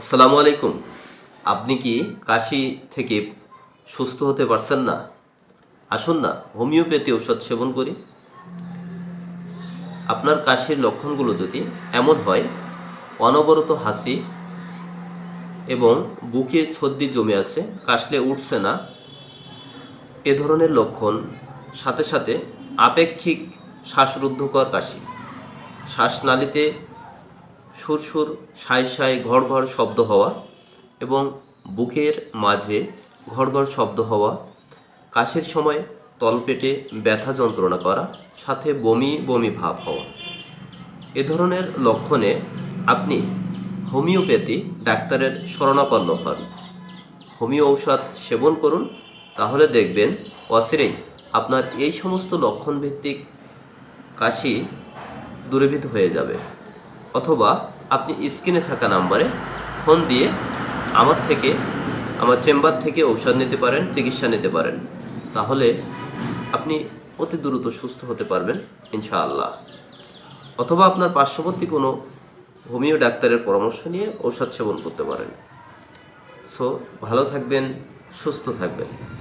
আসসালামু আলাইকুম। আপনি কি কাশি থেকে সুস্থ হতে পারছেন না? আসুন না, হোমিওপ্যাথি ঔষধ সেবন করি। আপনার কাশির লক্ষণগুলো যদি এমন হয়, অনবরত হাসি এবং বুকে ছদ্দি জমে আছে, কাশলে উঠছে না, এ ধরনের লক্ষণ, সাথে সাথে আপেক্ষিক শ্বাসরুদ্ধকর কাশি। শ্বাসনালীতে সুরসুর সাই সাই ঘড় ঘড় শব্দ হওয়া এবং বুকের মাঝে ঘড় ঘড় শব্দ হওয়া, কাশির সময় তলপেটে ব্যথা যন্ত্রণা করা, সাথে বমি বমি ভাব হওয়া। এ ধরনের লক্ষণে আপনি হোমিওপ্যাথি ডাক্তারের শরণাপন্ন হন। হোমিও ঔষধ সেবন করুন, তাহলে দেখবেন অচিরেই আপনার এই সমস্ত লক্ষণ ভিত্তিক কাশি দূরীভূত হয়ে যাবে। অথবা আপনি স্ক্রিনে থাকা নাম্বারে ফোন দিয়ে আমার থেকে, আমার চেম্বার থেকে ঔষধ নিতে পারেন, চিকিৎসা নিতে পারেন। তাহলে আপনি অতি দ্রুত সুস্থ হতে পারবেন, ইনশাআল্লাহ। অথবা আপনার পার্শ্ববর্তী কোনো হোমিও ডাক্তারের পরামর্শ নিয়ে ঔষধ সেবন করতে পারেন। সো, ভালো থাকবেন, সুস্থ থাকবেন।